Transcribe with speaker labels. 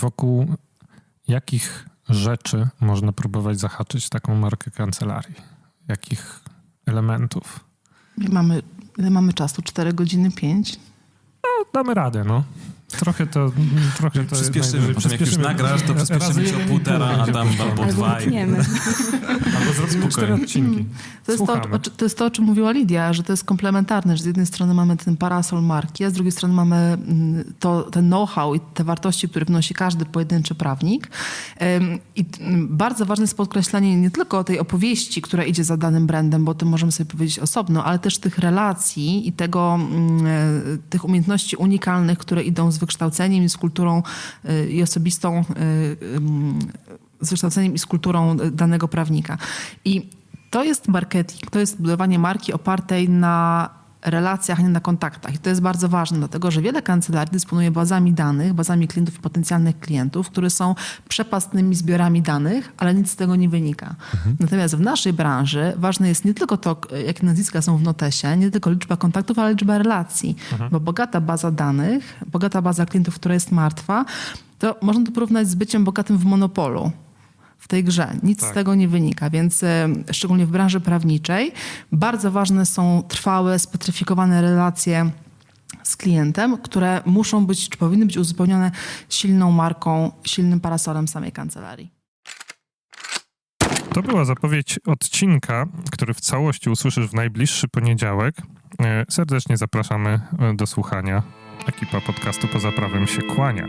Speaker 1: wokół jakich rzeczy można próbować zahaczyć taką markę kancelarii? Jakich elementów?
Speaker 2: Ile mamy, ile mamy czasu? 4 godziny, 5?
Speaker 1: No, damy radę, no. Trochę to... Trochę to
Speaker 3: Przyspieszymy, potem jak już nagrasz, to przyspieszymy się o półtora, a tam albo dwa.
Speaker 1: Albo zrobimy cztery odcinki.
Speaker 2: To jest to, to jest to, o czym mówiła Lidia, że to jest komplementarne, że z jednej strony mamy ten parasol marki, a z drugiej strony mamy mm, to, ten know-how i te wartości, które wnosi każdy pojedynczy prawnik. I bardzo ważne jest podkreślanie nie tylko tej opowieści, która idzie za danym brandem, bo o tym możemy sobie powiedzieć osobno, ale też tych relacji i tego, mm, e, tych umiejętności unikalnych, które idą z wykształceniem i z kulturą y, i osobistą y, ym, z wykształceniem i z kulturą danego prawnika. I to jest marketing, to jest budowanie marki opartej na relacjach, a nie na kontaktach. I to jest bardzo ważne, dlatego że wiele kancelarii dysponuje bazami danych, bazami klientów i potencjalnych klientów, które są przepastnymi zbiorami danych, ale nic z tego nie wynika. Natomiast w naszej branży ważne jest nie tylko to, jakie nazwiska są w notesie, nie tylko liczba kontaktów, ale liczba relacji. Bo bogata baza danych, bogata baza klientów, która jest martwa, to można to porównać z byciem bogatym w monopolu w tej grze. Nic
Speaker 1: Tak.
Speaker 2: z tego nie wynika, więc e, szczególnie w branży prawniczej bardzo ważne są trwałe, spetryfikowane relacje z klientem, które muszą być, czy powinny być uzupełnione silną marką, silnym parasolem samej kancelarii.
Speaker 1: To była zapowiedź odcinka, który w całości usłyszysz w najbliższy poniedziałek. E, Serdecznie zapraszamy e, do słuchania. Ekipa podcastu Poza Prawem się kłania.